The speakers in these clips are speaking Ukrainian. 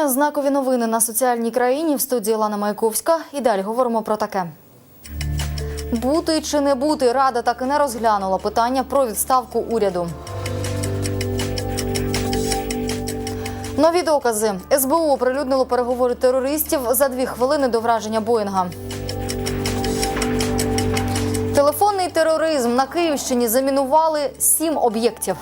Вітання. Знакові новини на соціальній країні в студії Лана Майковська. І далі говоримо про таке. Бути чи не бути, рада так і не розглянула питання про відставку уряду. Нові докази. СБУ оприлюднило переговори терористів за дві хвилини до враження Боїнга. Телефонний тероризм на Київщині замінували сім об'єктів.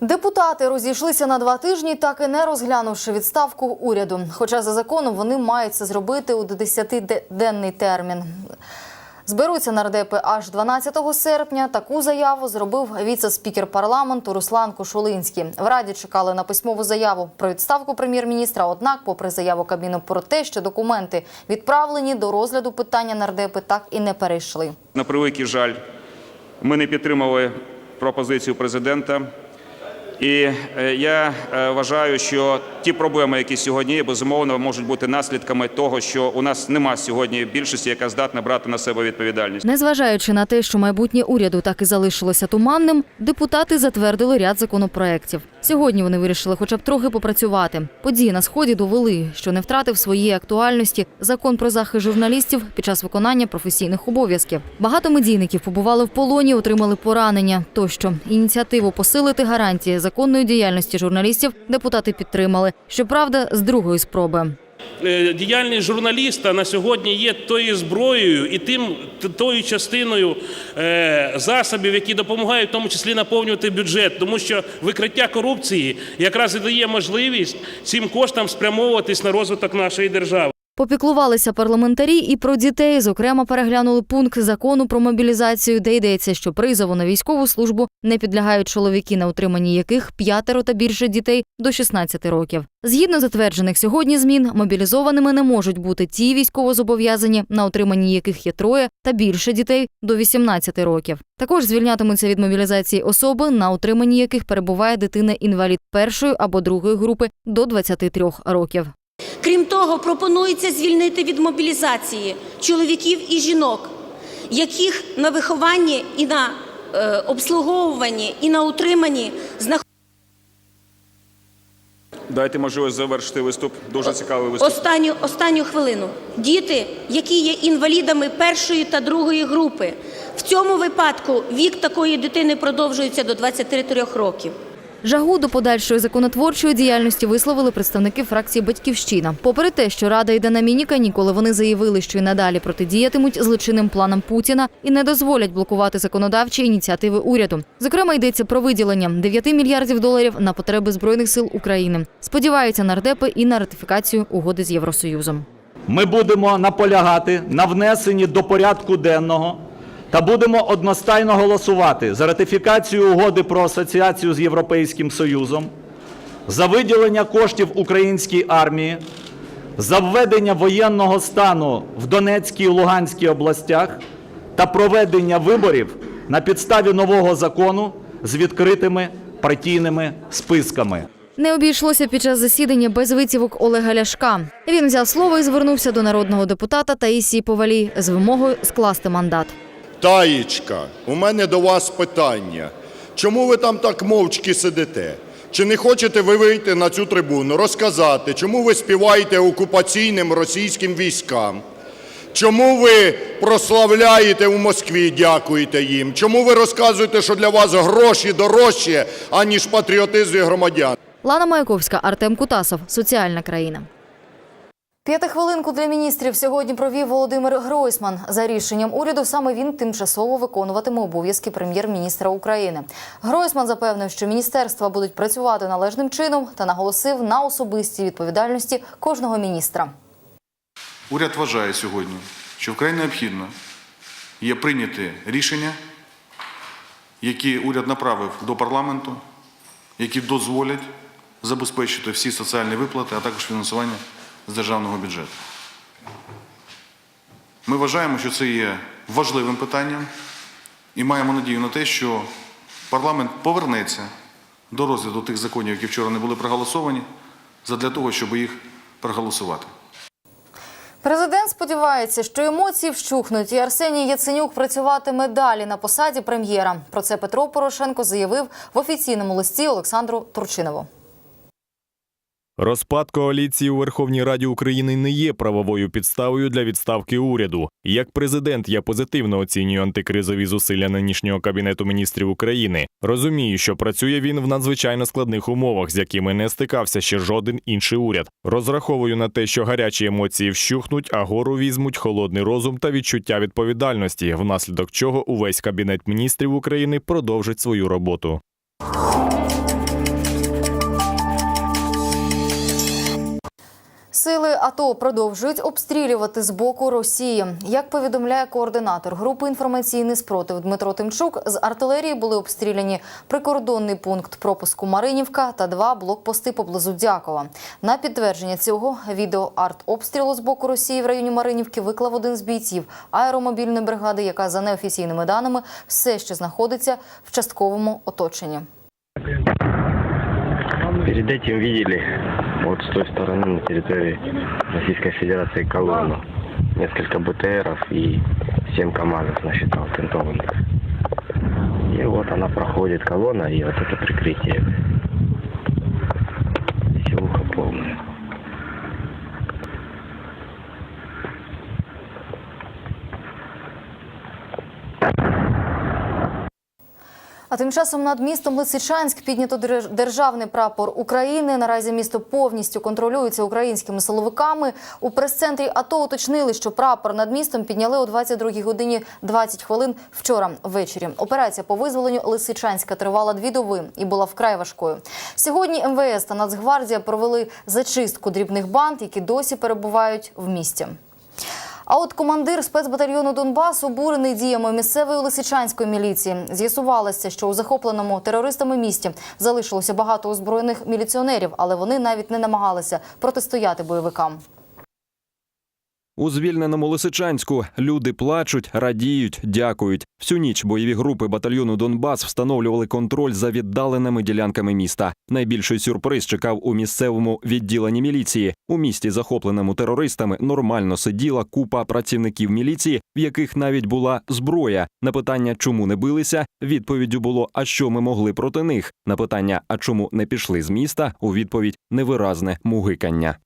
Депутати розійшлися на два тижні, так і не розглянувши відставку уряду. Хоча за законом вони мають це зробити у 10-денний термін. Зберуться нардепи аж 12 серпня. Таку заяву зробив віце-спікер парламенту Руслан Кошулинський. В раді чекали на письмову заяву про відставку прем'єр-міністра. Однак, попри заяву Кабміну про те, що документи відправлені до розгляду питання нардепи так і не перейшли. На превеликий жаль, ми не підтримали пропозицію президента. І е, я е, вважаю, що ті проблеми, які сьогодні є, безумовно можуть бути наслідками того, що у нас нема сьогодні більшості, яка здатна брати на себе відповідальність. Незважаючи на те, що майбутнє уряду так і залишилося туманним, депутати затвердили ряд законопроєктів. Сьогодні вони вирішили хоча б трохи попрацювати. Події на сході довели, що не втратив своєї актуальності закон про захист журналістів під час виконання професійних обов'язків. Багато медійників побували в полоні, отримали поранення. Тощо ініціативу посилити гарантії законної діяльності журналістів депутати підтримали. Щоправда, з другої спроби. Е, Діяльність журналіста на сьогодні є тою зброєю і тим тою частиною е, засобів, які допомагають в тому числі наповнювати бюджет, тому що викриття корупції якраз і дає можливість цим коштам спрямовуватись на розвиток нашої держави. Попіклувалися парламентарі і про дітей. Зокрема, переглянули пункт закону про мобілізацію, де йдеться, що призову на військову службу не підлягають чоловіки, на утриманні яких п'ятеро та більше дітей до 16 років. Згідно затверджених сьогодні змін, мобілізованими не можуть бути ті військовозобов'язані, на утриманні яких є троє та більше дітей до 18 років. Також звільнятимуться від мобілізації особи, на утриманні яких перебуває дитина-інвалід першої або другої групи до 23 років. Крім того, пропонується звільнити від мобілізації чоловіків і жінок, яких на вихованні і на е, обслуговуванні і на утриманні знаходяться Дайте можливість завершити виступ. Дуже цікавий виступ. останню, останню хвилину. Діти, які є інвалідами першої та другої групи. В цьому випадку вік такої дитини продовжується до 23 років. Жагу до подальшої законотворчої діяльності висловили представники фракції Батьківщина. Попри те, що рада йде на міні-канікули, вони заявили, що й надалі протидіятимуть злочинним планам Путіна і не дозволять блокувати законодавчі ініціативи уряду. Зокрема, йдеться про виділення 9 мільярдів доларів на потреби збройних сил України. Сподіваються нардепи і на ратифікацію угоди з Євросоюзом. Ми будемо наполягати на внесенні до порядку денного та будемо одностайно голосувати за ратифікацію угоди про асоціацію з Європейським Союзом, за виділення коштів українській армії, за введення воєнного стану в Донецькій і Луганській областях та проведення виборів на підставі нового закону з відкритими партійними списками. Не обійшлося під час засідання без витівок Олега Ляшка. Він взяв слово і звернувся до народного депутата Таїсії Повалій з вимогою скласти мандат. Таєчка, у мене до вас питання. Чому ви там так мовчки сидите? Чи не хочете ви вийти на цю трибуну, розказати, чому ви співаєте окупаційним російським військам? Чому ви прославляєте у Москві, дякуєте їм? Чому ви розказуєте, що для вас гроші дорожчі, аніж патріотизм і громадян? Лана Маяковська, Артем Кутасов. Соціальна країна. П'ятихвилинку для міністрів сьогодні провів Володимир Гройсман. За рішенням уряду саме він тимчасово виконуватиме обов'язки прем'єр-міністра України. Гройсман запевнив, що міністерства будуть працювати належним чином та наголосив на особистій відповідальності кожного міністра. Уряд вважає сьогодні, що вкрай необхідно є прийняти рішення, які уряд направив до парламенту, які дозволять забезпечити всі соціальні виплати, а також фінансування державного бюджету. Ми вважаємо, що це є важливим питанням і маємо надію на те, що парламент повернеться до розгляду тих законів, які вчора не були проголосовані, задля того, щоб їх проголосувати. Президент сподівається, що емоції вщухнуть, і Арсеній Яценюк працюватиме далі на посаді прем'єра. Про це Петро Порошенко заявив в офіційному листі Олександру Турчинову. Розпад коаліції у Верховній Раді України не є правовою підставою для відставки уряду. Як президент я позитивно оцінюю антикризові зусилля нинішнього кабінету міністрів України. Розумію, що працює він в надзвичайно складних умовах, з якими не стикався ще жоден інший уряд. Розраховую на те, що гарячі емоції вщухнуть, а гору візьмуть холодний розум та відчуття відповідальності, внаслідок чого увесь кабінет міністрів України продовжить свою роботу. Сили АТО продовжують обстрілювати з боку Росії. Як повідомляє координатор групи інформаційний спротив Дмитро Тимчук, з артилерії були обстріляні прикордонний пункт пропуску Маринівка та два блокпости поблизу Дякова. На підтвердження цього відео артобстрілу з боку Росії в районі Маринівки виклав один з бійців аеромобільної бригади, яка за неофіційними даними все ще знаходиться в частковому оточенні. Перед этим видели вот с той стороны на территории Российской Федерации колонну. Несколько БТРов и 7 КАМАЗов насчитал тентованных. И вот она проходит колонна и вот это прикрытие. Тим часом над містом Лисичанськ піднято держ- державний прапор України. Наразі місто повністю контролюється українськими силовиками. У прес-центрі АТО уточнили, що прапор над містом підняли о 22 годині 20 хвилин вчора ввечері. Операція по визволенню Лисичанська тривала дві доби і була вкрай важкою. Сьогодні МВС та Нацгвардія провели зачистку дрібних банд, які досі перебувають в місті. А от командир спецбатальйону Донбас обурений діями місцевої лисичанської міліції. З'ясувалося, що у захопленому терористами місті залишилося багато озброєних міліціонерів, але вони навіть не намагалися протистояти бойовикам. У звільненому Лисичанську люди плачуть, радіють, дякують. Всю ніч бойові групи батальйону Донбас встановлювали контроль за віддаленими ділянками міста. Найбільший сюрприз чекав у місцевому відділенні міліції. У місті, захопленому терористами, нормально сиділа купа працівників міліції, в яких навіть була зброя. На питання, чому не билися, відповіддю було: а що ми могли проти них? На питання, а чому не пішли з міста? У відповідь невиразне мугикання.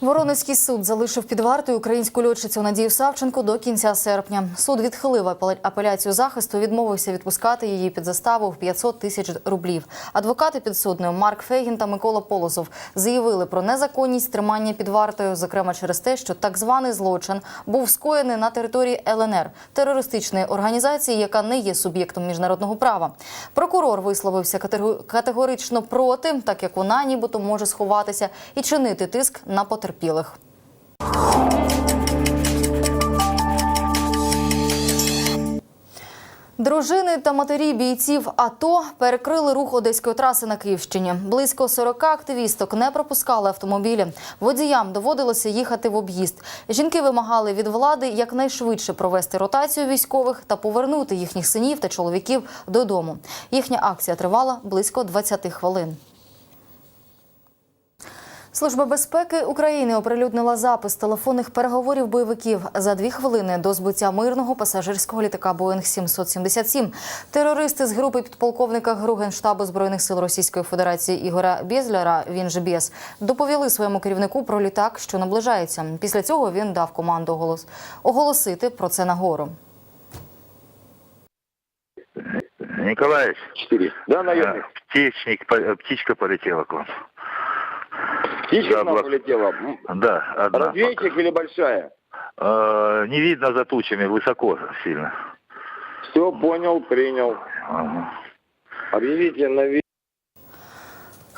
Воронезький суд залишив під вартою українську льотчицю Надію Савченко до кінця серпня. Суд відхилив апеля- апеляцію захисту, відмовився відпускати її під заставу в 500 тисяч рублів. Адвокати підсудної Марк Фейгін та Микола Полозов заявили про незаконність тримання під вартою, зокрема через те, що так званий злочин був скоєний на території ЛНР терористичної організації, яка не є суб'єктом міжнародного права. Прокурор висловився катего- категорично проти, так як вона нібито може сховатися і чинити тиск на потерпілих. Дружини та матері бійців АТО перекрили рух одеської траси на Київщині. Близько 40 активісток не пропускали автомобілі. Водіям доводилося їхати в об'їзд. Жінки вимагали від влади якнайшвидше провести ротацію військових та повернути їхніх синів та чоловіків додому. Їхня акція тривала близько 20 хвилин. Служба безпеки України оприлюднила запис телефонних переговорів бойовиків за дві хвилини до збиття мирного пасажирського літака Боїнг 777. Терористи з групи підполковника ГРУ Генштабу збройних сил Російської Федерації Ігоря Бєзляра, він же Бєс, доповіли своєму керівнику про літак, що наближається. Після цього він дав команду оголос оголосити про це нагору. Николаевич. Четыре. Да, наемник. Птичник, птичка полетела к вам. Птичка Да, улетела. Да, одна. Разведчик или большая? Э, не видно за тучами, высоко сильно. Все, понял, принял. Ага. Объявите на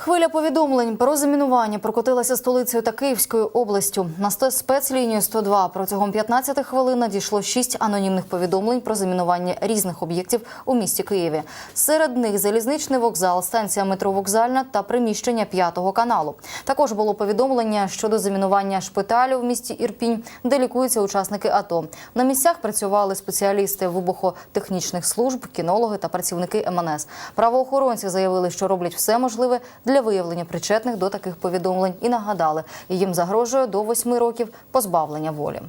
Хвиля повідомлень про замінування прокотилася столицею та Київською областю. На спецлінію 102 протягом 15 хвилин надійшло 6 анонімних повідомлень про замінування різних об'єктів у місті Києві. Серед них залізничний вокзал, станція метро Вокзальна та приміщення п'ятого каналу. Також було повідомлення щодо замінування шпиталю в місті Ірпінь, де лікуються учасники АТО. На місцях працювали спеціалісти вибухотехнічних служб, кінологи та працівники МНС. Правоохоронці заявили, що роблять все можливе для виявлення причетних до таких повідомлень і нагадали, їм загрожує до восьми років позбавлення волі.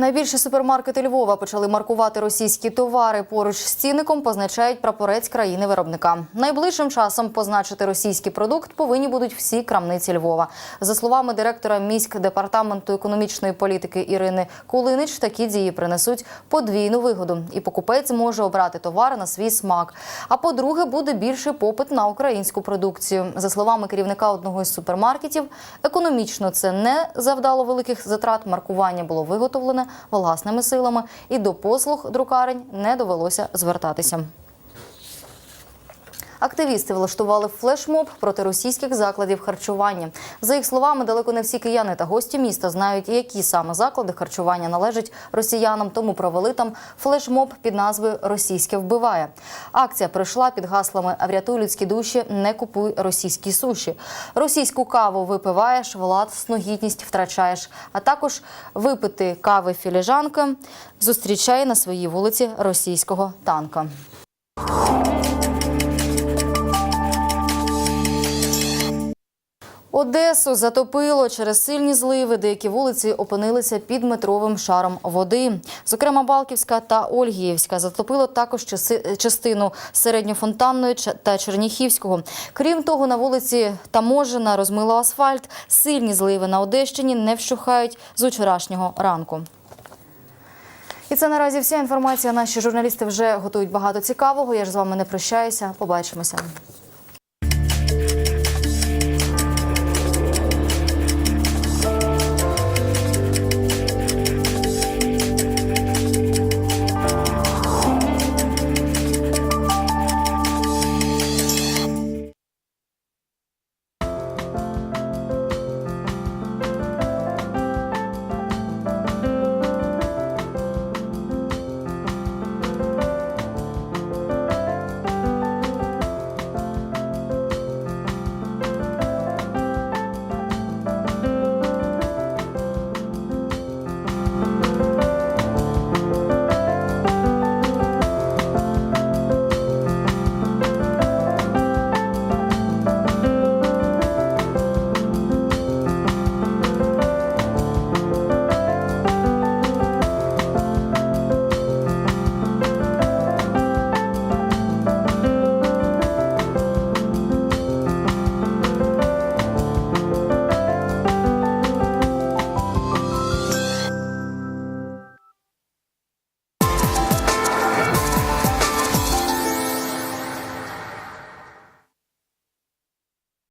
Найбільші супермаркети Львова почали маркувати російські товари. Поруч з цінником позначають прапорець країни виробника. Найближчим часом позначити російський продукт повинні будуть всі крамниці Львова. За словами директора міськдепартаменту економічної політики Ірини Кулинич, такі дії принесуть подвійну вигоду, і покупець може обрати товар на свій смак. А по-друге, буде більший попит на українську продукцію. За словами керівника одного із супермаркетів, економічно це не завдало великих затрат. Маркування було виготовлене власними силами, і до послуг друкарень не довелося звертатися. Активісти влаштували флешмоб проти російських закладів харчування. За їх словами, далеко не всі кияни та гості міста знають, які саме заклади харчування належать росіянам, тому провели там флешмоб під назвою Російське вбиває. Акція пройшла під гаслами «Врятуй людські душі, не купуй російські суші. Російську каву випиваєш, власну гідність втрачаєш. А також випити кави філіжанка зустрічає на своїй вулиці російського танка. Одесу затопило через сильні зливи. Деякі вулиці опинилися під метровим шаром води. Зокрема, Балківська та Ольгіївська затопило також частину середньофонтанної та Черніхівського. Крім того, на вулиці Таможена розмило асфальт. Сильні зливи на Одещині не вщухають з вчорашнього ранку. І це наразі вся інформація. Наші журналісти вже готують багато цікавого. Я ж з вами не прощаюся. Побачимося.